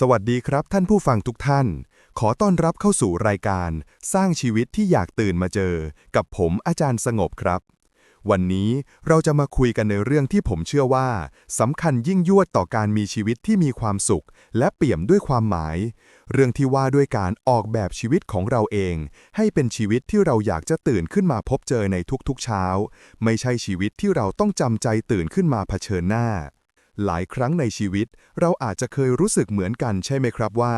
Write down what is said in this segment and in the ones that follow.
สวัสดีครับท่านผู้ฟังทุกท่าน ขอต้อนรับเข้าสู่รายการ สร้างชีวิตที่อยากตื่นมาเจอ กับผมอาจารย์สงบครับ วันนี้เราจะมาคุยกันในเรื่องที่ผมเชื่อว่าสำคัญยิ่งยวดต่อการมีชีวิตที่มีความสุข และเปี่ยมด้วยความหมาย เรื่องที่ว่าด้วยการออกแบบชีวิตของเราเอง ให้เป็นชีวิตที่เราอยากจะตื่นขึ้นมาพบเจอในทุกๆเช้า ไม่ใช่ชีวิตที่เราต้องจำใจตื่นขึ้นมาเผชิญหน้า หลายครั้งในชีวิต เราอาจจะเคยรู้สึกเหมือนกันใช่ไหมครับว่า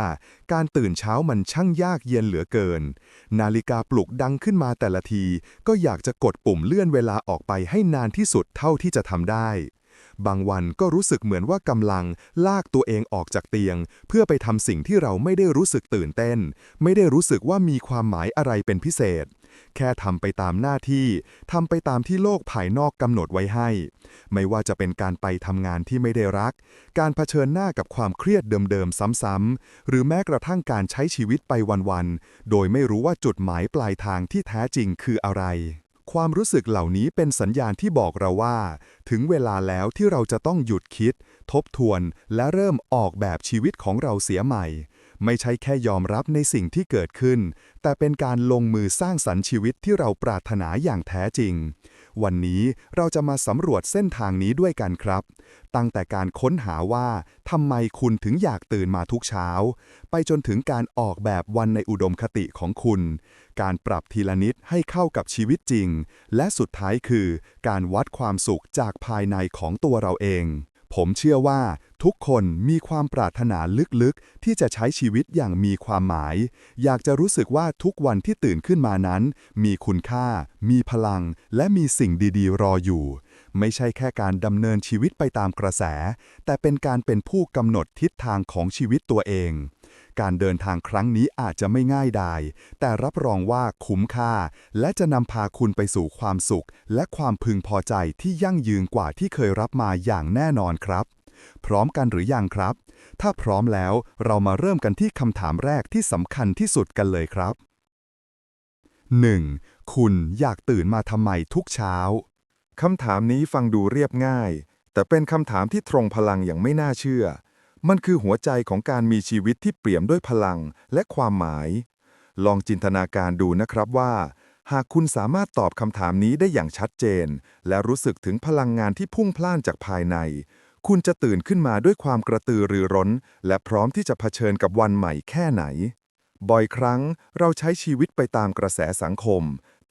การตื่นเช้ามันช่างยากเย็นเหลือเกิน นาฬิกาปลุกดังขึ้นมาแต่ละที ก็อยากจะกดปุ่มเลื่อนเวลาออกไปให้นานที่สุดเท่าที่จะทำได้ บางวันก็รู้สึกเหมือนว่ากำลังลากตัวเองออกจากเตียง เพื่อไปทำสิ่งที่เราไม่ได้รู้สึกตื่นเต้น ไม่ได้รู้สึกว่ามีความหมายอะไรเป็นพิเศษ แค่ทำไปตามหน้าที่ทำไปตามที่โลกภายนอกกำหนดไว้ให้ ไม่ว่าจะเป็นการไปทำงานที่ไม่ได้รัก การเผชิญหน้ากับความเครียดเดิมๆซ้ำๆหรือแม้กระทั่งการใช้ชีวิตไปวันๆโดยไม่รู้ว่าจุดหมายปลายทางที่แท้จริงคืออะไร ความรู้สึกเหล่านี้เป็นสัญญาณที่บอกเราว่า ถึงเวลาแล้วที่เราจะต้องหยุดคิด ทบทวน และเริ่มออกแบบชีวิตของเราเสียใหม่ ไม่ใช่แค่ยอมรับในสิ่งที่เกิดขึ้น แต่เป็นการลงมือสร้างสรรค์ชีวิตที่เราปรารถนาอย่างแท้จริง วันนี้เราจะมาสำรวจเส้นทางนี้ด้วยกันครับ ตั้งแต่การค้นหาว่าทำไมคุณถึงอยากตื่นมาทุกเช้า ไปจนถึงการออกแบบวันในอุดมคติของคุณ การปรับทีละนิดให้เข้ากับชีวิตจริง และสุดท้ายคือ การวัดความสุขจากภายในของตัวเราเอง ผมเชื่อว่าทุกคนมีความปรารถนาลึกๆ ที่จะใช้ชีวิตอย่างมีความหมาย อยากจะรู้สึกว่าทุกวันที่ตื่นขึ้นมานั้น มีคุณค่า มีพลัง และมีสิ่งดีๆ รออยู่ ไม่ใช่แค่การดำเนินชีวิตไปตามกระแส แต่เป็นการเป็นผู้กำหนดทิศทางของชีวิตตัวเอง การเดินทางครั้งนี้อาจจะไม่ง่ายดาย แต่รับรองว่าคุ้มค่า และจะนำพาคุณไปสู่ความสุข และความพึงพอใจที่ยั่งยืนกว่าที่เคยรับมาอย่างแน่นอนครับ พร้อมกันหรือยังครับ ถ้าพร้อมแล้วเรามาเริ่มกันที่คำถามแรกที่สำคัญที่สุดกันเลยครับ 1. คุณอยากตื่นมาทำไมทุกเช้าคำถามนี้ฟังดูเรียบง่าย แต่เป็นคำถามที่ตรงพลังอย่างไม่น่าเชื่อ มันคือหัวใจของการมีชีวิตที่เปี่ยมด้วยพลังและความหมาย ลองจินตนาการดูนะครับว่า หากคุณสามารถตอบคำถามนี้ได้อย่างชัดเจน และรู้สึกถึงพลังงานที่พุ่งพล่านจากภายใน คุณจะตื่นขึ้นมาด้วยความกระตือรือร้น และพร้อมที่จะเผชิญกับวันใหม่แค่ไหน บ่อยครั้งเราใช้ชีวิตไปตามกระแสสังคม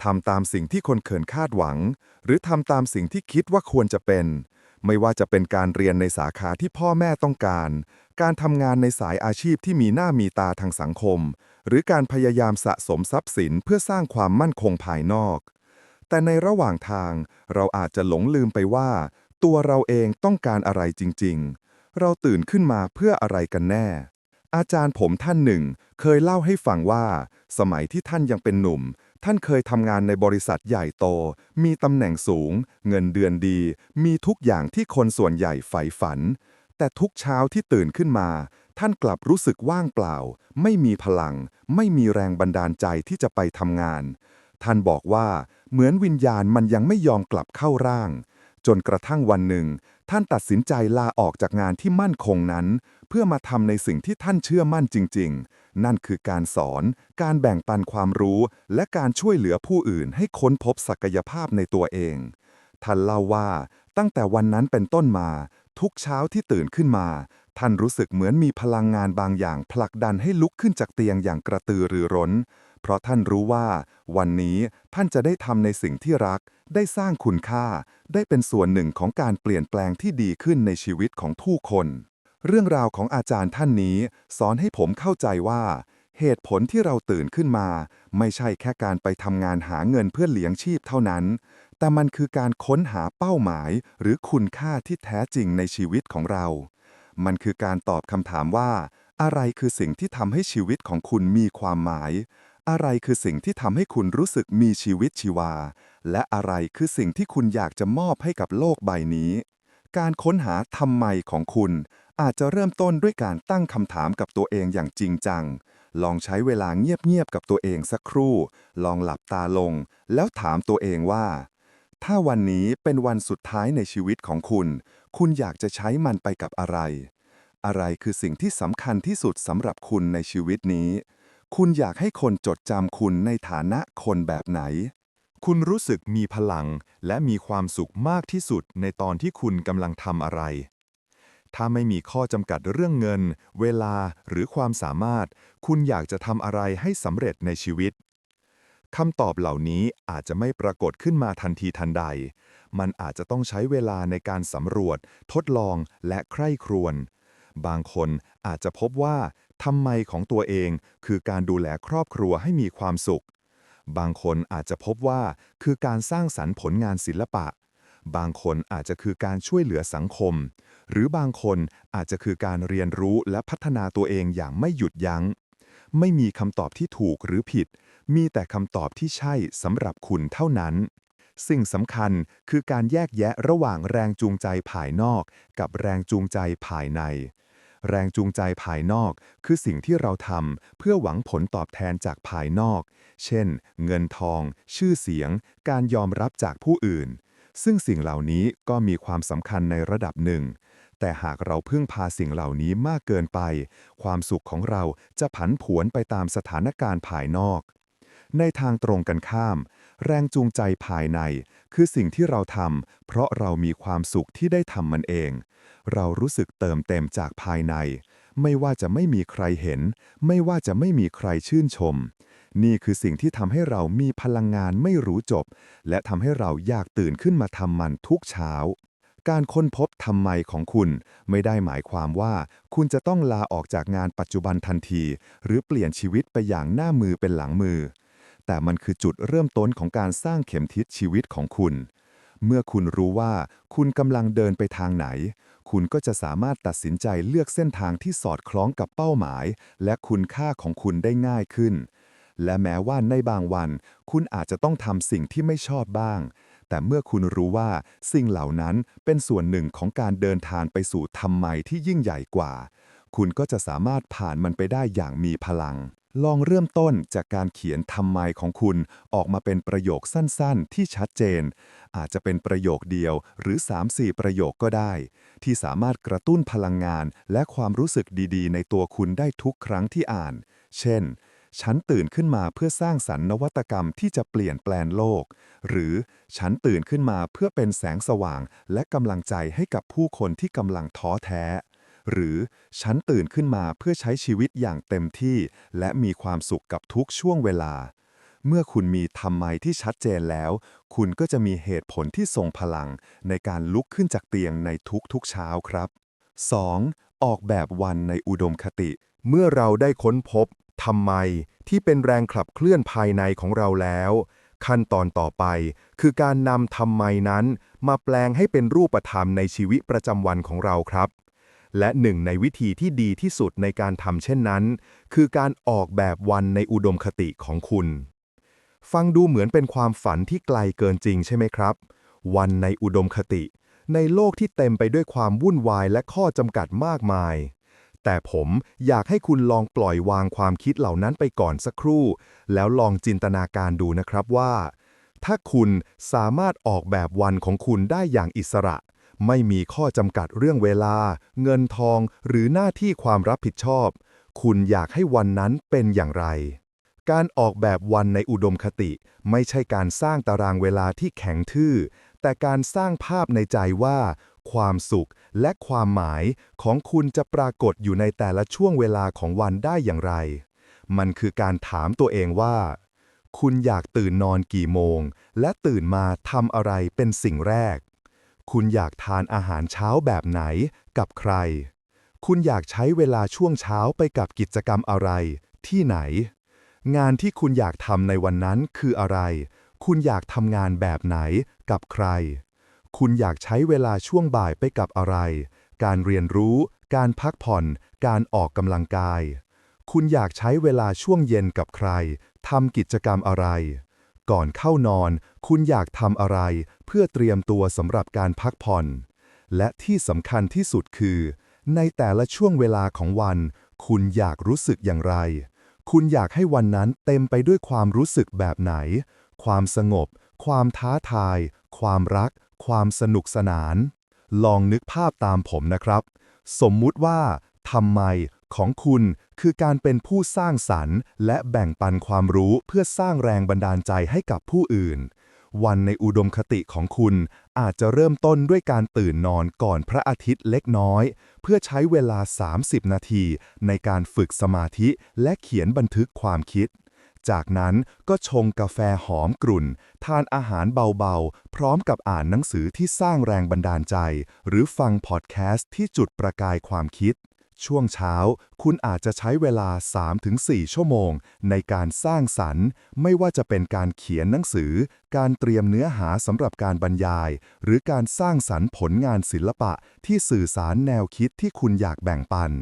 ทำตามสิ่งที่คนเขินคาดหวัง หรือทำตามสิ่งที่คิดว่าควรจะเป็น ไม่ว่าจะเป็นการเรียนในสาขาที่พ่อแม่ต้องการ การทำงานในสายอาชีพที่มีหน้ามีตาทางสังคม หรือการพยายามสะสมทรัพย์สินเพื่อสร้างความมั่นคงภายนอก แต่ในระหว่างทางเราอาจจะหลงลืมไปว่า ตัวเราเองต้องการอะไรจริง ๆ เราตื่นขึ้นมาเพื่ออะไรกันแน่ อาจารย์ผมท่านหนึ่ง เคยเล่าให้ฟังว่า สมัยที่ท่านยังเป็นหนุ่ม ท่านเคยทำงานในบริษัทใหญ่โต มีตำแหน่งสูง เงินเดือนดี มีทุกอย่างที่คนส่วนใหญ่ใฝ่ฝัน แต่ทุกเช้าที่ตื่นขึ้นมา ท่านกลับรู้สึกว่างเปล่า ไม่มีพลัง ไม่มีแรงบันดาลใจที่จะไปทำงาน ท่านบอกว่าเหมือนวิญญาณมันยังไม่ยอมกลับเข้าร่าง จนกระทั่งวันหนึ่ง ท่านตัดสินใจลาออกจากงานที่มั่นคงนั้น เพื่อมาทำในสิ่งที่ท่านเชื่อมั่นจริง ๆ นั่นคือการสอน การแบ่งปันความรู้ และการช่วยเหลือผู้อื่นให้ค้นพบศักยภาพในตัวเอง ท่านเล่าว่า ตั้งแต่วันนั้นเป็นต้นมา ทุกเช้าที่ตื่นขึ้นมา ท่านรู้สึกเหมือนมีพลังงานบางอย่างผลักดันให้ลุกขึ้นจากเตียงอย่างกระตือรือร้น เพราะท่านรู้ว่า วันนี้ท่านจะได้ทำในสิ่งที่รัก ได้สร้างคุณค่า ได้เป็นส่วนหนึ่งของการเปลี่ยนแปลงที่ดีขึ้นในชีวิตของผู้คน เรื่องราวของอาจารย์ท่านนี้ สอนให้ผมเข้าใจว่า เหตุผลที่เราตื่นขึ้นมา ไม่ใช่แค่การไปทำงานหาเงินเพื่อเลี้ยงชีพเท่านั้น แต่มันคือการค้นหาเป้าหมาย หรือคุณค่าที่แท้จริงในชีวิตของเรา มันคือการตอบคำถามว่าอะไรคือสิ่งที่ทำให้ชีวิตของคุณมีความหมาย อะไรคือสิ่งที่ทำให้คุณรู้สึกมีชีวิตชีวา และอะไรคือสิ่งที่คุณอยากจะมอบให้กับโลกใบนี้ การค้นหาทำไมของคุณ อาจจะเริ่มต้นด้วยการตั้งคำถามกับตัวเองอย่างจริงจัง ลองใช้เวลาเงียบๆกับตัวเองสักครู่ ลองหลับตาลง แล้วถามตัวเองว่า ถ้าวันนี้เป็นวันสุดท้ายในชีวิตของคุณ คุณอยากจะใช้มันไปกับอะไร อะไรคือสิ่งที่สำคัญที่สุดสำหรับคุณในชีวิตนี้ คุณอยากให้คนจดจำคุณในฐานะคนแบบไหน คุณรู้สึกมีพลังและมีความสุขมากที่สุดในตอนที่คุณกำลังทำอะไร ถ้าไม่มีข้อจำกัดเรื่องเงิน เวลาหรือความสามารถ คุณอยากจะทำอะไรให้สำเร็จในชีวิตคำตอบเหล่านี้อาจจะไม่ปรากฏขึ้นมาทันทีทันใด มันอาจจะต้องใช้เวลาในการสำรวจ ทดลองและใคร่ครวญ บางคนอาจจะพบว่า ทำไมของตัวเอง คือการดูแลครอบครัวให้มีความสุข บางคนอาจจะพบว่าคือการสร้างสรรค์ผลงานศิลปะ บางคนอาจจะคือการช่วยเหลือสังคม หรือบางคนอาจจะคือการเรียนรู้และพัฒนาตัวเองอย่างไม่หยุดยัง้ง ไม่มีคำตอบที่ถูกหรือผิด มีแต่คำตอบที่ใช่สำหรับคุณเท่านั้นสิ่งสำคัญคือการแยกแยะระหว่างแรงจูงใจภายนอก กับแรงจูงใจภายใน แรงจูงใจภายนอก คือสิ่งที่เราทำเพื่อหวังผลตอบแทนจากภายนอก เช่น เงินทอง ชื่อเสียง การยอมรับจากผู้อื่น ซึ่งสิ่งเหล่านี้ก็มีความสำคัญในระดับหนึ่ง แต่หากเราพึ่งพาสิ่งเหล่านี้มากเกินไป ความสุขของเราจะผันผวนไปตามสถานการณ์ภายนอก ในทางตรงกันข้าม แรงจูงใจภายใน คือสิ่งที่เราทำเพราะเรามีความสุขที่ได้ทำมันเอง เรารู้สึกเติมเต็มจากภายใน ไม่ว่าจะไม่มีใครเห็น ไม่ว่าจะไม่มีใครชื่นชม นี่คือสิ่งที่ทำให้เรามีพลังงานไม่รู้จบ และทำให้เราอยากตื่นขึ้นมาทำมันทุกเช้าการค้นพบทำไมของคุณ ไม่ได้หมายความว่าคุณจะต้องลาออกจากงานปัจจุบันทันที หรือเปลี่ยนชีวิตไปอย่างหน้ามือเป็นหลังมือ แต่มันคือจุดเริ่มต้นของการสร้างเข็มทิศชีวิตของคุณ เมื่อคุณรู้ว่าคุณกำลังเดินไปทางไหน คุณก็จะสามารถตัดสินใจเลือกเส้นทางที่สอดคล้องกับเป้าหมาย และคุณค่าของคุณได้ง่ายขึ้น และแม้ว่าในบางวัน คุณอาจจะต้องทำสิ่งที่ไม่ชอบบ้าง แต่เมื่อคุณรู้ว่าสิ่งเหล่านั้นเป็นส่วนหนึ่งของการเดินทางไปสู่ธรรมไมที่ยิ่งใหญ่กว่า คุณก็จะสามารถผ่านมันไปได้อย่างมีพลัง ลองเริ่มต้นจากการเขียนทำไมของคุณออกมาเป็นประโยคสั้นๆ ที่ชัดเจน อาจจะเป็นประโยคเดียวหรือ 3-4 ประโยคก็ได้ ที่สามารถกระตุ้นพลังงาน และความรู้สึกดีๆ ในตัวคุณได้ทุกครั้งที่อ่าน เช่นฉันตื่นขึ้นมาเพื่อสร้างสรรค์นวัตกรรมที่จะเปลี่ยนแปลงโลก หรือฉันตื่นขึ้นมาเพื่อเป็นแสงสว่าง และกำลังใจให้กับผู้คนที่กำลังท้อแท้ หรือฉันตื่นขึ้นมาเพื่อใช้ชีวิตอย่างเต็มที่ และมีความสุขกับทุกช่วงเวลา เมื่อคุณมีทำไมที่ชัดเจนแล้ว คุณก็จะมีเหตุผลที่ทรงพลัง ในการลุกขึ้นจากเตียงในทุกๆเช้าครับ 2. ออกแบบวันในอุดมคติ เมื่อเราได้ค้นพบทำไมที่เป็นแรงขับเคลื่อนภายในของเราแล้ว ขั้นตอนต่อไปคือการนำทำไมนั้น มาแปลงให้เป็นรูปธรรมในชีวิตประจำวันของเราครับ และหนึ่งในวิธีที่ดีที่สุดในการทำเช่นนั้น คือการออกแบบวันในอุดมคติของคุณ ฟังดูเหมือนเป็นความฝันที่ไกลเกินจริงใช่ไหมครับ วันในอุดมคติ ในโลกที่เต็มไปด้วยความวุ่นวายและข้อจำกัดมากมาย แต่ผมอยากให้คุณลองปล่อยวางความคิดเหล่านั้นไปก่อนสักครู่ แล้วลองจินตนาการดูนะครับว่า ถ้าคุณสามารถออกแบบวันของคุณได้อย่างอิสระ ไม่มีข้อจำกัดเรื่องเวลา เงินทอง หรือหน้าที่ความรับผิดชอบ คุณอยากให้วันนั้นเป็นอย่างไร การออกแบบวันในอุดมคติ ไม่ใช่การสร้างตารางเวลาที่แข็งทื่อ แต่การสร้างภาพในใจว่า ความสุขและความหมายของคุณจะปรากฏอยู่ในแต่ละช่วงเวลาของวันได้อย่างไร มันคือการถามตัวเองว่าคุณอยากตื่นนอนกี่โมง และตื่นมาทำอะไรเป็นสิ่งแรก คุณอยากทานอาหารเช้าแบบไหน กับใคร คุณอยากใช้เวลาช่วงเช้าไปกับกิจกรรมอะไร ที่ไหน งานที่คุณอยากทำในวันนั้นคืออะไร คุณอยากทำงานแบบไหน กับใคร คุณอยากใช้เวลาช่วงบ่ายไปกับอะไร การเรียนรู้ การพักผ่อน การออกกำลังกาย คุณอยากใช้เวลาช่วงเย็นกับใครทำกิจกรรมอะไร ก่อนเข้านอน คุณอยากทำอะไร เพื่อเตรียมตัวสำหรับการพักผ่อน และที่สำคัญที่สุดคือ ในแต่ละช่วงเวลาของวัน คุณอยากรู้สึกอย่างไร คุณอยากให้วันนั้นเต็มไปด้วยความรู้สึกแบบไหน ความสงบ ความท้าทาย ความรัก ความสนุกสนาน ลองนึกภาพตามผมนะครับ สมมุติว่าทำไม ของคุณคือการเป็นผู้สร้างสรรค์ และแบ่งปันความรู้เพื่อสร้างแรงบันดาลใจให้กับผู้อื่น วันในอุดมคติของคุณอาจจะเริ่มต้นด้วยการตื่นนอนก่อนพระอาทิตย์เล็กน้อย เพื่อใช้เวลา 30 นาที ในการฝึกสมาธิและเขียนบันทึกความคิดจากนั้นก็ชงกาแฟหอมกลุ่น ทานอาหารเบาๆ พร้อมกับอ่านหนังสือที่สร้างแรงบันดาลใจ หรือฟังพอดแคสต์ที่จุดประกายความคิด ช่วงเช้า คุณอาจจะใช้เวลา 3-4 ชั่วโมง ในการสร้างสรรค์ ไม่ว่าจะเป็นการเขียนหนังสือ การเตรียมเนื้อหาสำหรับการบรรยาย หรือการสร้างสรรค์ผลงานศิลปะที่สื่อสารแนวคิดที่คุณอยากแบ่งปัน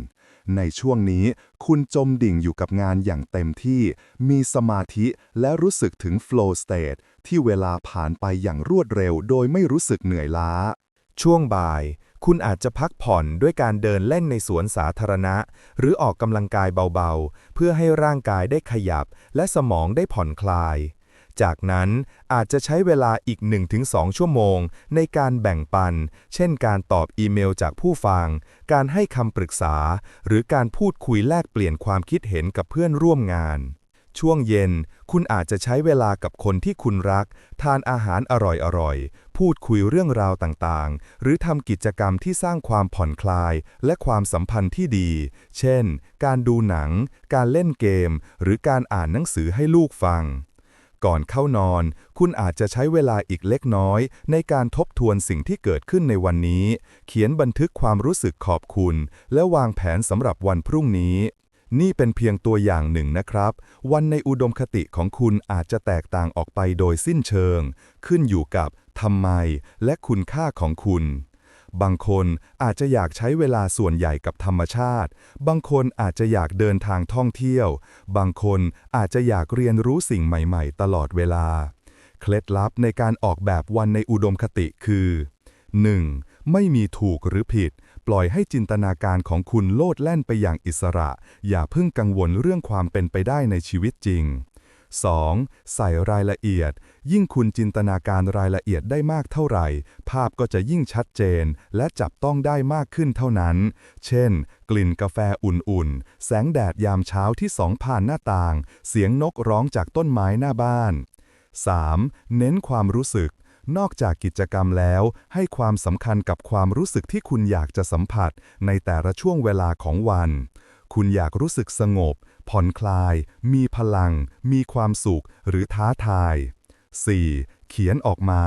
ในช่วงนี้ คุณจมดิ่งอยู่กับงานอย่างเต็มที่ มีสมาธิและรู้สึกถึง flow state ที่เวลาผ่านไปอย่างรวดเร็ว โดยไม่รู้สึกเหนื่อยล้า ช่วงบ่าย คุณอาจจะพักผ่อนด้วยการเดินเล่นในสวนสาธารณะ หรือออกกำลังกายเบาๆ เพื่อให้ร่างกายได้ขยับ และสมองได้ผ่อนคลาย จากนั้นอาจจะใช้เวลาอีก 1-2 ชั่วโมง ในการแบ่งปัน เช่นการตอบอีเมลจากผู้ฟัง การให้คำปรึกษา หรือการพูดคุยแลกเปลี่ยนความคิดเห็นกับเพื่อนร่วมงาน ช่วงเย็น คุณอาจจะใช้เวลากับคนที่คุณรัก ทานอาหารอร่อยๆ พูดคุยเรื่องราวต่างๆ หรือทำกิจกรรมที่สร้างความผ่อนคลาย และความสัมพันธ์ที่ดี เช่น การดูหนัง การเล่นเกม หรือการอ่านหนังสือให้ลูกฟัง ก่อนเข้านอน คุณอาจจะใช้เวลาอีกเล็กน้อย ในการทบทวนสิ่งที่เกิดขึ้นในวันนี้ เขียนบันทึกความรู้สึกขอบคุณ และวางแผนสำหรับวันพรุ่งนี้ นี่เป็นเพียงตัวอย่างหนึ่งนะครับ วันในอุดมคติของคุณอาจจะแตกต่างออกไปโดยสิ้นเชิง ขึ้นอยู่กับทำไมและคุณค่าของคุณ บางคนอาจจะอยากใช้เวลาส่วนใหญ่กับธรรมชาติ บางคนอาจจะอยากเดินทางท่องเที่ยว บางคนอาจจะอยากเรียนรู้สิ่งใหม่ ๆ ตลอดเวลา เคล็ดลับในการออกแบบวันในอุดมคติคือ 1. ไม่มีถูกหรือผิด ปล่อยให้จินตนาการของคุณโลดแล่นไปอย่างอิสระ อย่าเพิ่งกังวลเรื่องความเป็นไปได้ในชีวิตจริง 2. ใส่รายละเอียด ยิ่งคุณจินตนาการรายละเอียดได้มากเท่าไหร่ ภาพก็จะยิ่งชัดเจน และจับต้องได้มากขึ้นเท่านั้น เช่น กลิ่นกาแฟอุ่นๆ แสงแดดยามเช้าที่สองผ่านหน้าต่าง เสียงนกร้องจากต้นไม้หน้าบ้าน 3. เน้นความรู้สึก นอกจากกิจกรรมแล้ว ให้ความสำคัญกับความรู้สึกที่คุณอยากจะสัมผัสในแต่ละช่วงเวลาของวัน คุณอยากรู้สึกสงบ ผ่อนคลาย มีพลัง มีความสุข หรือท้าทาย 4. เขียนออกมา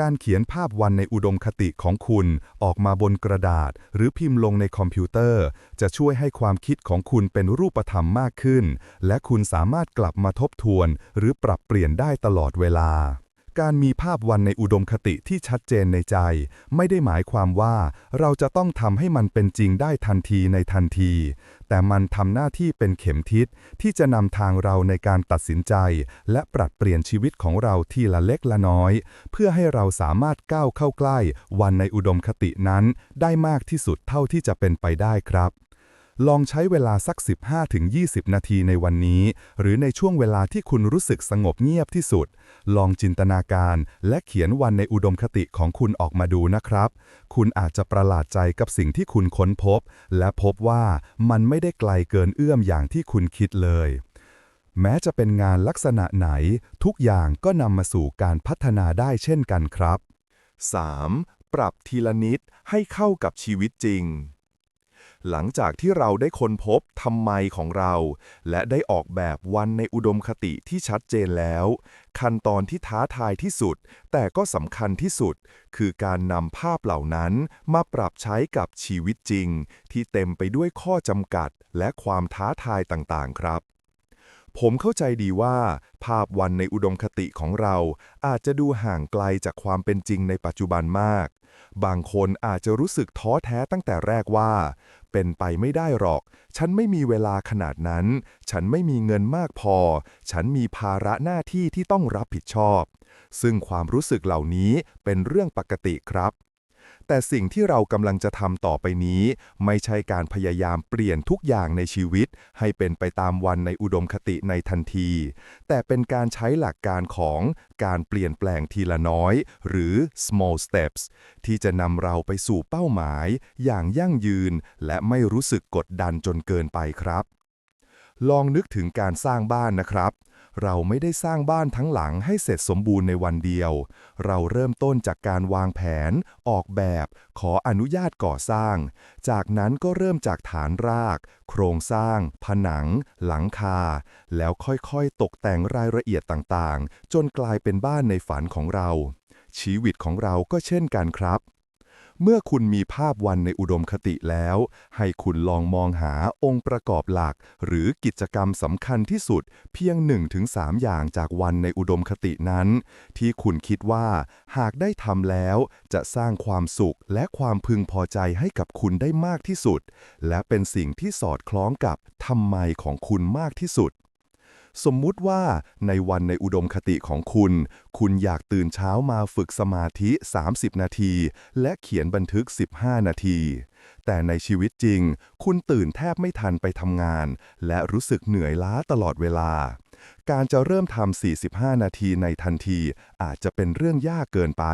การเขียนภาพวันในอุดมคติของคุณออกมาบนกระดาษ หรือพิมพ์ลงในคอมพิวเตอร์ จะช่วยให้ความคิดของคุณเป็นรูปธรรมมากขึ้น และคุณสามารถกลับมาทบทวน หรือปรับเปลี่ยนได้ตลอดเวลา การมีภาพวันในอุดมคติที่ชัดเจนในใจ ไม่ได้หมายความว่าเราจะต้องทำให้มันเป็นจริงได้ทันทีในทันที แต่มันทำหน้าที่เป็นเข็มทิศที่จะนำทางเราในการตัดสินใจ และปรับเปลี่ยนชีวิตของเราทีละเล็กละน้อย เพื่อให้เราสามารถก้าวเข้าใกล้ วันในอุดมคตินั้น ได้มากที่สุดเท่าที่จะเป็นไปได้ครับ ลองใช้เวลาสัก 15-20 นาทีในวันนี้ หรือในช่วงเวลาที่คุณรู้สึกสงบเงียบที่สุด ลองจินตนาการและเขียนวันในอุดมคติของคุณออกมาดูนะครับ คุณอาจจะประหลาดใจกับสิ่งที่คุณค้นพบ และพบว่ามันไม่ได้ไกลเกินเอื้อมอย่างที่คุณคิดเลย แม้จะเป็นงานลักษณะไหน ทุกอย่างก็นำมาสู่การพัฒนาได้เช่นกันครับ 3. ปรับทีละนิดให้เข้ากับชีวิตจริง หลังจากที่เราได้ค้นพบทำไมของเรา และได้ออกแบบวันในอุดมคติที่ชัดเจนแล้ว ขั้นตอนที่ท้าทายที่สุด แต่ก็สำคัญที่สุด คือการนำภาพเหล่านั้นมาปรับใช้กับชีวิตจริง ที่เต็มไปด้วยข้อจำกัด และความท้าทายต่างๆ ครับผมเข้าใจดีว่า ภาพวันในอุดมคติของเราอาจจะดูห่างไกลจากความเป็นจริงในปัจจุบันมาก บางคนอาจจะรู้สึกท้อแท้ตั้งแต่แรกว่า เป็นไปไม่ได้หรอก ฉันไม่มีเวลาขนาดนั้น ฉันไม่มีเงินมากพอ ฉันมีภาระหน้าที่ที่ต้องรับผิดชอบ ซึ่งความรู้สึกเหล่านี้เป็นเรื่องปกติครับ แต่สิ่งที่เรากำลังจะทำต่อไปนี้ ไม่ใช่การพยายามเปลี่ยนทุกอย่างในชีวิต ให้เป็นไปตามวันในอุดมคติในทันที แต่เป็นการใช้หลักการของการเปลี่ยนแปลงทีละน้อย หรือ small steps ที่จะนำเราไปสู่เป้าหมาย อย่างยั่งยืน และไม่รู้สึกกดดันจนเกินไปครับ ลองนึกถึงการสร้างบ้านนะครับ เราไม่ได้สร้างบ้านทั้งหลังให้เสร็จสมบูรณ์ในวันเดียว เราเริ่มต้นจากการวางแผน ออกแบบ ขออนุญาตก่อสร้าง จากนั้นก็เริ่มจากฐานราก โครงสร้าง ผนัง หลังคา แล้วค่อยๆ ตกแต่งรายละเอียดต่างๆ จนกลายเป็นบ้านในฝันของเรา ชีวิตของเราก็เช่นกันครับ เมื่อคุณมีภาพวันในอุดมคติแล้ว ให้คุณลองมองหาองค์ประกอบหลัก หรือกิจกรรมสำคัญที่สุด เพียง 1-3 อย่างจากวันในอุดมคตินั้น ที่คุณคิดว่าหากได้ทำแล้ว จะสร้างความสุขและความพึงพอใจให้กับคุณได้มากที่สุด และเป็นสิ่งที่สอดคล้องกับทำไมของคุณมากที่สุด สมมุติว่าในวันในอุดมคติของคุณ คุณอยากตื่นเช้ามาฝึกสมาธิ 30 นาที และเขียนบันทึก 15 นาที แต่ในชีวิตจริง คุณตื่นแทบไม่ทันไปทำงาน และรู้สึกเหนื่อยล้าตลอดเวลา การจะเริ่มทำ 45 นาทีในทันทีอาจจะเป็นเรื่องยากเกินไป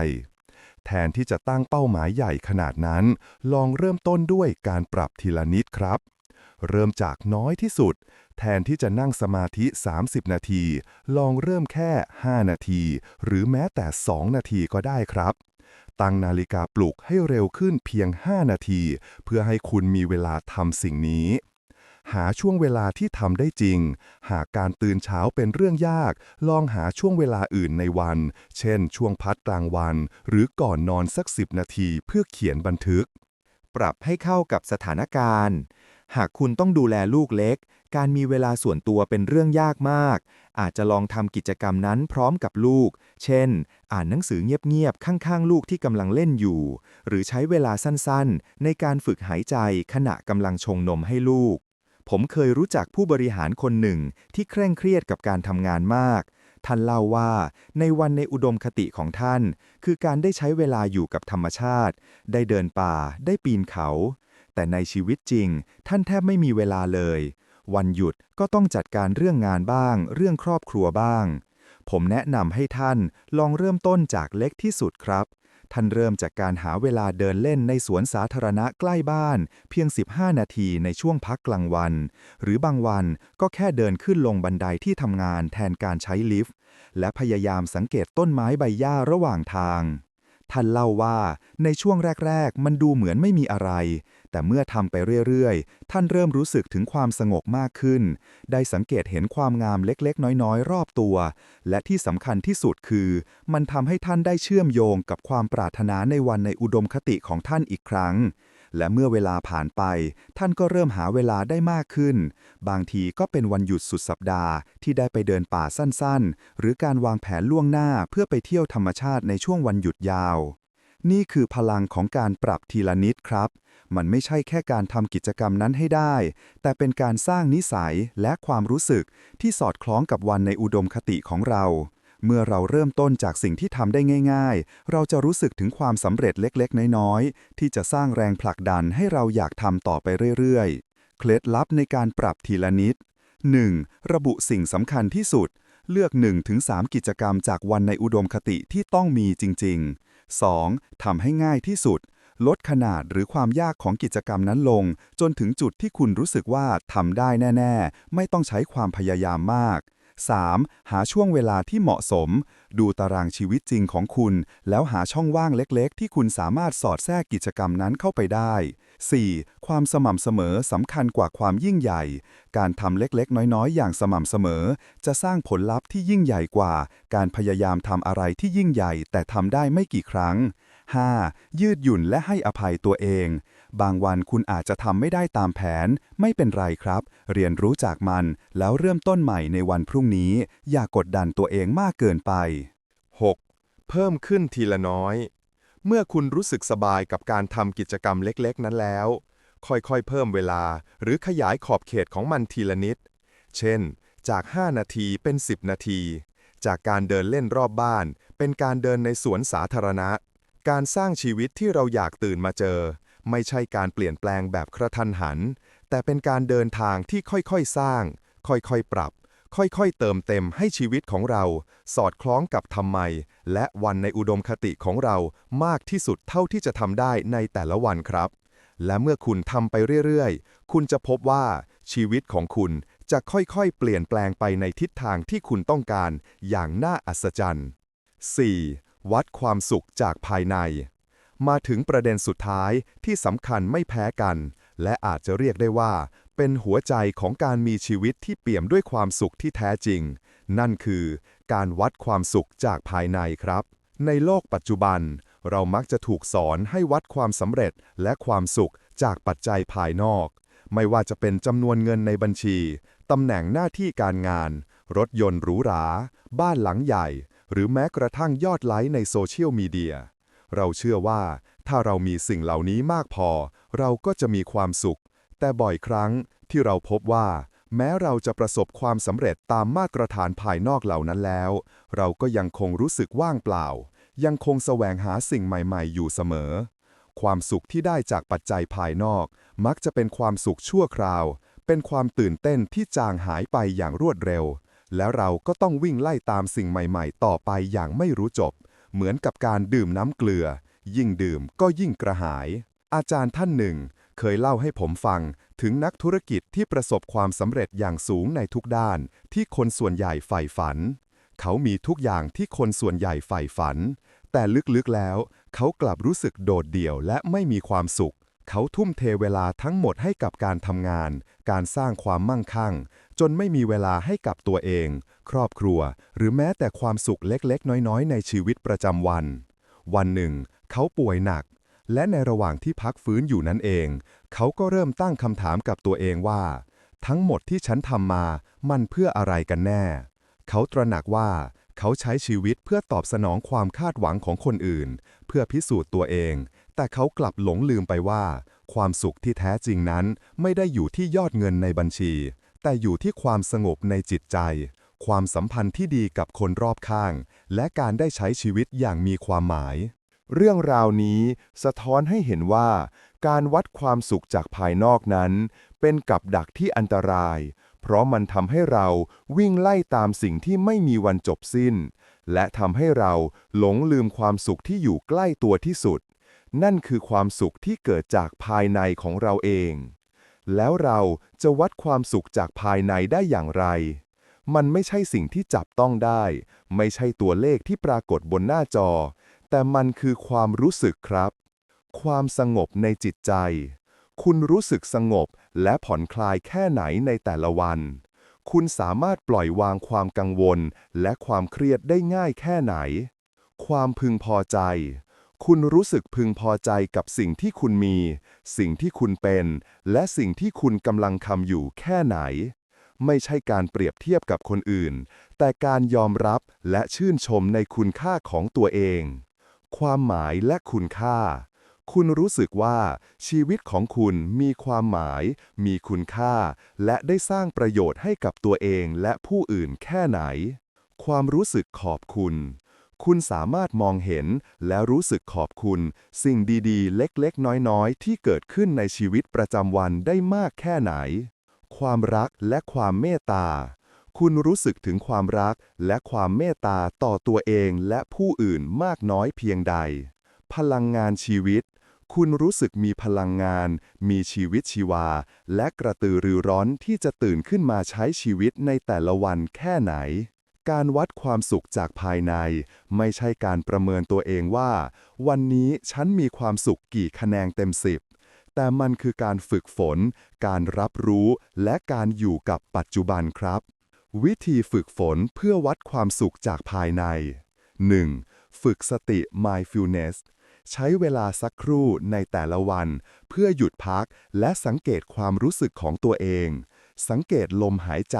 แทนที่จะตั้งเป้าหมายใหญ่ขนาดนั้น ลองเริ่มต้นด้วยการปรับทีละนิดครับ เริ่มจากน้อยที่สุด แทนที่จะนั่งสมาธิ 30 นาที ลองเริ่มแค่ 5 นาที หรือแม้แต่ 2 นาทีก็ได้ครับ ตั้งนาฬิกาปลุกให้เร็วขึ้นเพียง 5 นาที เพื่อให้คุณมีเวลาทำสิ่งนี้ หาช่วงเวลาที่ทำได้จริง หากการตื่นเช้าเป็นเรื่องยาก ลองหาช่วงเวลาอื่นในวัน เช่น ช่วงพักกลางวัน หรือก่อนนอนสัก 10 นาทีเพื่อเขียนบันทึก ปรับให้เข้ากับสถานการณ์หากคุณต้องดูแลลูกเล็ก การมีเวลาส่วนตัวเป็นเรื่องยากมาก อาจจะลองทำกิจกรรมนั้นพร้อมกับลูก เช่น อ่านหนังสือเงียบๆ ข้างๆ ลูกที่กำลังเล่นอยู่ หรือใช้เวลาสั้นๆ ในการฝึกหายใจขณะกำลังชงนมให้ลูก ผมเคยรู้จักผู้บริหารคนหนึ่งที่เคร่งเครียดกับการทำงานมาก ท่านเล่าว่า ในวันในอุดมคติของท่าน คือการได้ใช้เวลาอยู่กับธรรมชาติ ได้เดินป่า ได้ปีนเขา แต่ในชีวิตจริง ท่านแทบไม่มีเวลาเลย วันหยุดก็ต้องจัดการเรื่องงานบ้าง เรื่องครอบครัวบ้าง ผมแนะนำให้ท่านลองเริ่มต้นจากเล็กที่สุดครับ ท่านเริ่มจากการหาเวลาเดินเล่นในสวนสาธารณะใกล้บ้าน เพียง 15 นาทีในช่วงพักกลางวัน หรือบางวันก็แค่เดินขึ้นลงบันไดที่ทำงานแทนการใช้ลิฟต์ และพยายามสังเกตต้นไม้ใบหญ้าระหว่างทางท่านเล่าว่าในช่วงแรก ๆ มันดูเหมือนไม่มีอะไร แต่เมื่อทำไปเรื่อยๆ ท่านเริ่มรู้สึกถึงความสงบมากขึ้น ได้สังเกตเห็นความงามเล็กๆ น้อยๆ รอบตัว และที่สำคัญที่สุดคือ มันทำให้ท่านได้เชื่อมโยงกับความปรารถนาในวันในอุดมคติของท่านอีกครั้ง และเมื่อเวลาผ่านไป ท่านก็เริ่มหาเวลาได้มากขึ้น บางทีก็เป็นวันหยุดสุดสัปดาห์ ที่ได้ไปเดินป่าสั้นๆ หรือการวางแผนล่วงหน้าเพื่อไปเที่ยวธรรมชาติในช่วงวันหยุดยาว นี่คือพลังของการปรับทีละนิดครับ มันไม่ใช่แค่การทำกิจกรรมนั้นให้ได้ แต่เป็นการสร้างนิสัยและความรู้สึกที่สอดคล้องกับวันในอุดมคติของเรา เมื่อเราเริ่มต้นจากสิ่งที่ทำได้ง่าย ๆ เราจะรู้สึกถึงความสำเร็จเล็กๆ น้อยๆ ที่จะสร้างแรงผลักดันให้เราอยากทำต่อไปเรื่อยๆ เคล็ดลับในการปรับทีละนิด 1. ระบุสิ่งสำคัญที่สุด เลือก 1-3 กิจกรรมจากวันในอุดมคติที่ต้องมีจริง ๆ 2. ทำให้ง่ายที่สุด ลดขนาดหรือความยากของกิจกรรมนั้นลง จนถึงจุดที่คุณรู้สึกว่าทำได้แน่ ๆ ไม่ต้องใช้ความพยายามมาก 3. หาช่วงเวลาที่เหมาะสม ดูตารางชีวิตจริงของคุณ แล้วหาช่องว่างเล็กๆ ที่คุณสามารถสอดแทรกกิจกรรมนั้นเข้าไปได้ 4. ความสม่ำเสมอสำคัญกว่าความยิ่งใหญ่ การทำเล็กๆ น้อยๆ อย่างสม่ำเสมอ จะสร้างผลลัพธ์ที่ยิ่งใหญ่กว่า การพยายามทำอะไรที่ยิ่งใหญ่ แต่ทำได้ไม่กี่ครั้ง 5. ยืดหยุ่นและให้อภัยตัวเอง บางวันคุณอาจจะทำไม่ได้ตามแผน ไม่เป็นไรครับ เรียนรู้จากมัน แล้วเริ่มต้นใหม่ในวันพรุ่งนี้ อย่ากกดดันตัวเองมากเกินไป 6. เพิ่มขึ้นทีละน้อย เมื่อคุณรู้สึกสบายกับการทำกิจกรรมเล็กๆ นั้นแล้ว ค่อยๆ เพิ่มเวลาหรือขยายขอบเขตของมันทีละนิด เช่น จาก 5 นาทีเป็น 10 นาที จากการเดินเล่นรอบบ้าน เป็นการเดินในสวนสาธารณะ การสร้างชีวิตที่เราอยากตื่นมาเจอ ไม่ใช่การเปลี่ยนแปลงแบบกระทันหัน แต่เป็นการเดินทางที่ค่อยๆ สร้าง ค่อยๆ ปรับ ค่อยๆเติมเต็มให้ชีวิตของเรา สอดคล้องกับธรรมไม และวันในอุดมคติของเรามากที่สุดเท่าที่จะทำได้ในแต่ละวันครับ และเมื่อคุณทำไปเรื่อยๆ คุณจะพบว่าชีวิตของคุณจะค่อยๆ เปลี่ยนแปลงไปในทิศทางที่คุณต้องการอย่างน่าอัศจรรย์ 4. วัดความสุขจากภายใน มาถึงประเด็นสุดท้ายที่สำคัญไม่แพ้กัน และอาจจะเรียกได้ว่า เป็นหัวใจของการมีชีวิตที่เปี่ยมด้วยความสุขที่แท้จริง นั่นคือการวัดความสุขจากภายในครับ ในโลกปัจจุบัน เรามักจะถูกสอนให้วัดความสำเร็จและความสุขจากปัจจัยภายนอก ไม่ว่าจะเป็นจำนวนเงินในบัญชี ตำแหน่งหน้าที่การงาน รถยนต์หรูหรา บ้านหลังใหญ่ หรือแม้กระทั่งยอดไลค์ในโซเชียลมีเดีย เราเชื่อว่า ถ้าเรามีสิ่งเหล่านี้มากพอ เราก็จะมีความสุข แต่บ่อยครั้งที่เราพบว่า แม้เราจะประสบความสำเร็จตามมาตรฐานภายนอกเหล่านั้นแล้ว เราก็ยังคงรู้สึกว่างเปล่า ยังคงแสวงหาสิ่งใหม่ ๆ อยู่เสมอ ความสุขที่ได้จากปัจจัยภายนอก มักจะเป็นความสุขชั่วคราว เป็นความตื่นเต้นที่จางหายไปอย่างรวดเร็ว แล้วเราก็ต้องวิ่งไล่ตามสิ่งใหม่ ๆ ต่อไปอย่างไม่รู้จบ เหมือนกับการดื่มน้ำเกลือ ยิ่งดื่มก็ยิ่งกระหาย อาจารย์ท่านหนึ่ง เคยเล่าให้ผมฟัง ถึงนักธุรกิจที่ประสบความสำเร็จอย่างสูงในทุกด้าน ที่คนส่วนใหญ่ใฝ่ฝัน เขามีทุกอย่างที่คนส่วนใหญ่ใฝ่ฝัน แต่ลึกๆแล้ว เขากลับรู้สึกโดดเดี่ยวและไม่มีความสุข เขาทุ่มเทเวลาทั้งหมดให้กับการทำงาน การสร้างความมั่งคั่ง จนไม่มีเวลาให้กับตัวเอง ครอบครัว หรือแม้แต่ความสุขเล็กๆ น้อยๆ ในชีวิตประจำวัน วันหนึ่ง เขาป่วยหนัก และในระหว่างที่พักฟื้นอยู่นั่นเอง เขาก็เริ่มตั้งคำถามกับตัวเองว่า ทั้งหมดที่ฉันทำมา มันเพื่ออะไรกันแน่ เขาตระหนักว่าเขาใช้ชีวิตเพื่อตอบสนองความคาดหวังของคนอื่น เพื่อพิสูจน์ตัวเอง แต่เขากลับหลงลืมไปว่า ความสุขที่แท้จริงนั้น ไม่ได้อยู่ที่ยอดเงินในบัญชี แต่อยู่ที่ความสงบในจิตใจ ความสัมพันธ์ที่ดีกับคนรอบข้าง และการได้ใช้ชีวิตอย่างมีความหมาย เรื่องราวนี้สะท้อนให้เห็นว่า การวัดความสุขจากภายนอกนั้น เป็นกับดักที่อันตราย เพราะมันทำให้เราวิ่งไล่ตามสิ่งที่ไม่มีวันจบสิ้น และทำให้เราหลงลืมความสุขที่อยู่ใกล้ตัวที่สุด นั่นคือความสุขที่เกิดจากภายในของเราเอง แล้วเราจะวัดความสุขจากภายในได้อย่างไรมันไม่ใช่สิ่งที่จับต้องได้ ไม่ใช่ตัวเลขที่ปรากฏบนหน้าจอ แต่มันคือความรู้สึกครับ ความสงบในจิตใจ คุณรู้สึกสงบและผ่อนคลายแค่ไหนในแต่ละวัน คุณสามารถปล่อยวางความกังวล และความเครียดได้ง่ายแค่ไหน ความพึงพอใจ คุณรู้สึกพึงพอใจกับสิ่งที่คุณมี สิ่งที่คุณเป็น และสิ่งที่คุณกำลังทำอยู่แค่ไหน ไม่ใช่การเปรียบเทียบกับคนอื่น แต่การยอมรับและชื่นชมในคุณค่าของตัวเอง ความหมายและคุณค่า คุณรู้สึกว่าชีวิตของคุณมีความหมาย มีคุณค่า และได้สร้างประโยชน์ให้กับตัวเองและผู้อื่นแค่ไหน ความรู้สึกขอบคุณ คุณสามารถมองเห็นและรู้สึกขอบคุณ สิ่งดีๆ เล็กๆ น้อยๆ ที่เกิดขึ้นในชีวิตประจำวันได้มากแค่ไหน ความรักและความเมตตา คุณรู้สึกถึงความรักและความเมตตาต่อตัวเองและผู้อื่นมากน้อยเพียงใด พลังงานชีวิต คุณรู้สึกมีพลังงาน มีชีวิตชีวา และกระตือรือร้อนที่จะตื่นขึ้นมาใช้ชีวิตในแต่ละวันแค่ไหน การวัดความสุขจากภายใน ไม่ใช่การประเมินตัวเองว่า วันนี้ฉันมีความสุขกี่คะแนนเต็มสิบแต่มันคือการฝึกฝน การรับรู้ และการอยู่กับปัจจุบันครับ วิธีฝึกฝนเพื่อวัดความสุขจากภายใน 1. ฝึกสติ mindfulness ใช้เวลาสักครู่ในแต่ละวัน เพื่อหยุดพักและสังเกตความรู้สึกของตัวเอง สังเกตลมหายใจ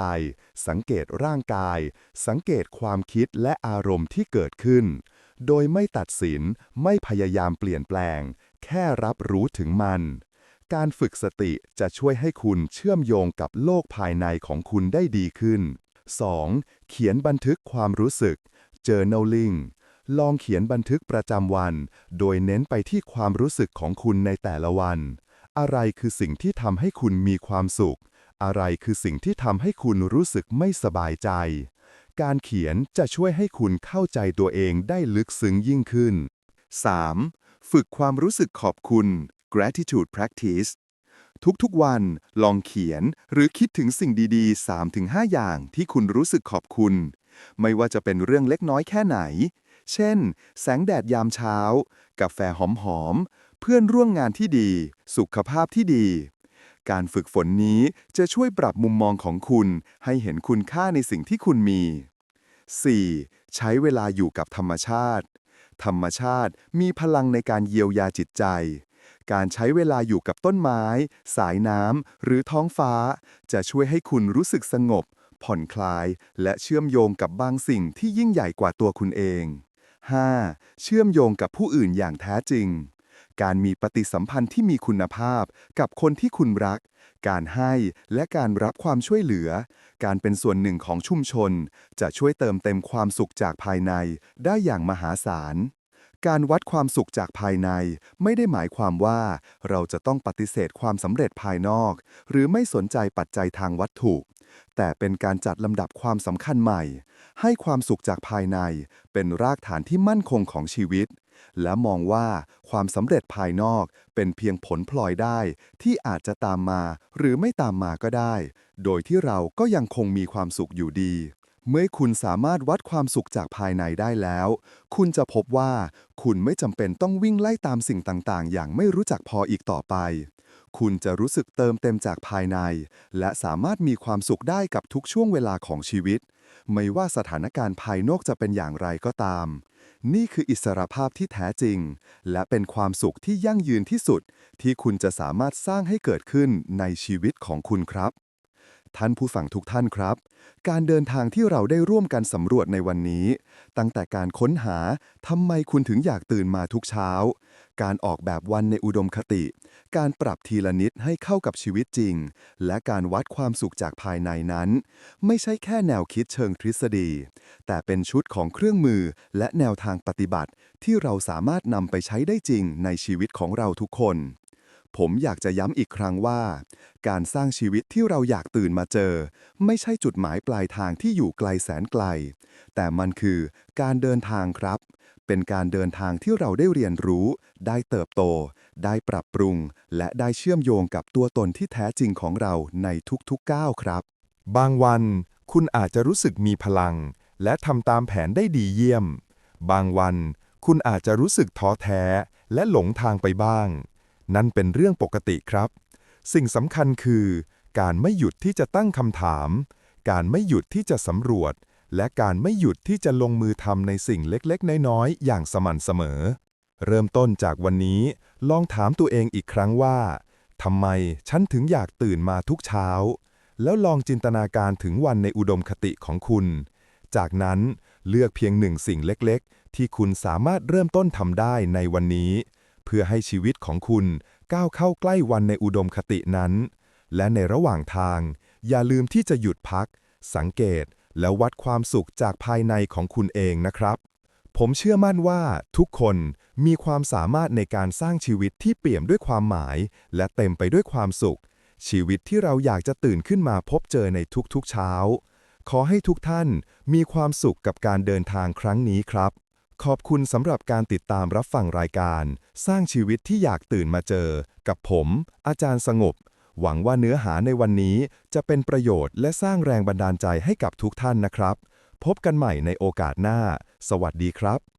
สังเกตร่างกาย สังเกตความคิดและอารมณ์ที่เกิดขึ้น โดยไม่ตัดสิน ไม่พยายามเปลี่ยนแปลง แค่รับรู้ถึงมัน การฝึกสติจะช่วยให้คุณเชื่อมโยงกับโลกภายในของคุณได้ดีขึ้น 2. เขียนบันทึกความรู้สึก journaling ลองเขียนบันทึกประจำวัน โดยเน้นไปที่ความรู้สึกของคุณในแต่ละวัน อะไรคือสิ่งที่ทำให้คุณมีความสุข อะไรคือสิ่งที่ทำให้คุณรู้สึกไม่สบายใจ การเขียนจะช่วยให้คุณเข้าใจตัวเองได้ลึกซึ้งยิ่งขึ้น 3. ฝึกความรู้สึกขอบคุณ gratitude practice ทุกๆวัน ลองเขียนหรือคิดถึงสิ่งดีๆ 3-5 อย่างที่คุณรู้สึกขอบคุณ ไม่ว่าจะเป็นเรื่องเล็กน้อยแค่ไหน เช่น แสงแดดยามเช้า กาแฟหอมๆ เพื่อนร่วมงานที่ดี สุขภาพที่ดี การฝึกฝนนี้จะช่วยปรับมุมมองของคุณ ให้เห็นคุณค่าในสิ่งที่คุณมี 4. ใช้เวลาอยู่กับธรรมชาติ ธรรมชาติมีพลังในการเยียวยาจิตใจ การใช้เวลาอยู่กับต้นไม้ สายน้ำ หรือท้องฟ้า จะช่วยให้คุณรู้สึกสงบ ผ่อนคลาย และเชื่อมโยงกับบางสิ่งที่ยิ่งใหญ่กว่าตัวคุณเอง 5. เชื่อมโยงกับผู้อื่นอย่างแท้จริง การมีปฏิสัมพันธ์ที่มีคุณภาพกับคนที่คุณรัก การให้และการรับความช่วยเหลือ การเป็นส่วนหนึ่งของชุมชน จะช่วยเติมเต็มความสุขจากภายในได้อย่างมหาศาล การวัดความสุขจากภายใน ไม่ได้หมายความว่า เราจะต้องปฏิเสธความสำเร็จภายนอก หรือไม่สนใจปัจจัยทางวัตถุ แต่เป็นการจัดลำดับความสำคัญใหม่ ให้ความสุขจากภายใน เป็นรากฐานที่มั่นคงของชีวิต และมองว่าความสำเร็จภายนอกเป็นเพียงผลพลอยได้ ที่อาจจะตามมาหรือไม่ตามมาก็ได้ โดยที่เราก็ยังคงมีความสุขอยู่ดี เมื่อคุณสามารถวัดความสุขจากภายในได้แล้ว คุณจะพบว่าคุณไม่จำเป็นต้องวิ่งไล่ตามสิ่งต่างๆ อย่างไม่รู้จักพออีกต่อไป คุณจะรู้สึกเติมเต็มจากภายใน และสามารถมีความสุขได้กับทุกช่วงเวลาของชีวิต ไม่ว่าสถานการณ์ภายนอกจะเป็นอย่างไรก็ตาม นี่คืออิสรภาพที่แท้จริง และเป็นความสุขที่ยั่งยืนที่สุด ที่คุณจะสามารถสร้างให้เกิดขึ้นในชีวิตของคุณครับ ท่านผู้ฟังทุกท่านครับ การเดินทางที่เราได้ร่วมกันสำรวจในวันนี้ ตั้งแต่การค้นหาทำไมคุณถึงอยากตื่นมาทุกเช้า การออกแบบวันในอุดมคติ การปรับทีละนิดให้เข้ากับชีวิตจริง และการวัดความสุขจากภายในนั้น ไม่ใช่แค่แนวคิดเชิงทฤษฎี แต่เป็นชุดของเครื่องมือและแนวทางปฏิบัติ ที่เราสามารถนำไปใช้ได้จริงในชีวิตของเราทุกคน ผมอยากจะย้ำอีกครั้งว่า การสร้างชีวิตที่เราอยากตื่นมาเจอ ไม่ใช่จุดหมายปลายทางที่อยู่ไกลแสนไกล แต่มันคือการเดินทางครับ เป็นการเดินทางที่เราได้เรียนรู้ ได้เติบโต ได้ปรับปรุง และได้เชื่อมโยงกับตัวตนที่แท้จริงของเราในทุกๆก้าวครับ บางวัน คุณอาจจะรู้สึกมีพลัง และทำตามแผนได้ดีเยี่ยม บางวัน คุณอาจจะรู้สึกท้อแท้ และหลงทางไปบ้าง นั่นเป็นเรื่องปกติครับ สิ่งสำคัญคือ การไม่หยุดที่จะตั้งคำถาม การไม่หยุดที่จะสำรวจ และการไม่หยุดที่จะลงมือทำในสิ่งเล็กๆ น้อยๆ อย่างสม่ำเสมอ เริ่มต้นจากวันนี้ ลองถามตัวเองอีกครั้งว่าทำไมฉันถึงอยากตื่นมาทุกเช้า แล้วลองจินตนาการถึงวันในอุดมคติของคุณ จากนั้นเลือกเพียงหนึ่งสิ่งเล็กๆ ที่คุณสามารถเริ่มต้นทำได้ในวันนี้ พื่อให้ชีวิตของคุณก้าวเข้าใกล้วันในอุดมคตินั้น และในระหว่างทาง อย่าลืมที่จะหยุดพัก สังเกตและวัดความสุขจากภายในของคุณเองนะครับ ผมเชื่อมั่นว่าทุกคนมีความสามารถในการสร้างชีวิตที่เปี่ยมด้วยความหมาย และเต็มไปด้วยความสุข ชีวิตที่เราอยากจะตื่นขึ้นมาพบเจอในทุกๆเช้า ขอให้ทุกท่านมีความสุขกับการเดินทางครั้งนี้ครับ ขอบคุณสำหรับการติดตามรับฟังรายการ สร้างชีวิตที่อยากตื่นมาเจอ กับผม อาจารย์สงบ หวังว่าเนื้อหาในวันนี้จะเป็นประโยชน์และสร้างแรงบันดาลใจให้กับทุกท่านนะครับ พบกันใหม่ในโอกาสหน้า สวัสดีครับ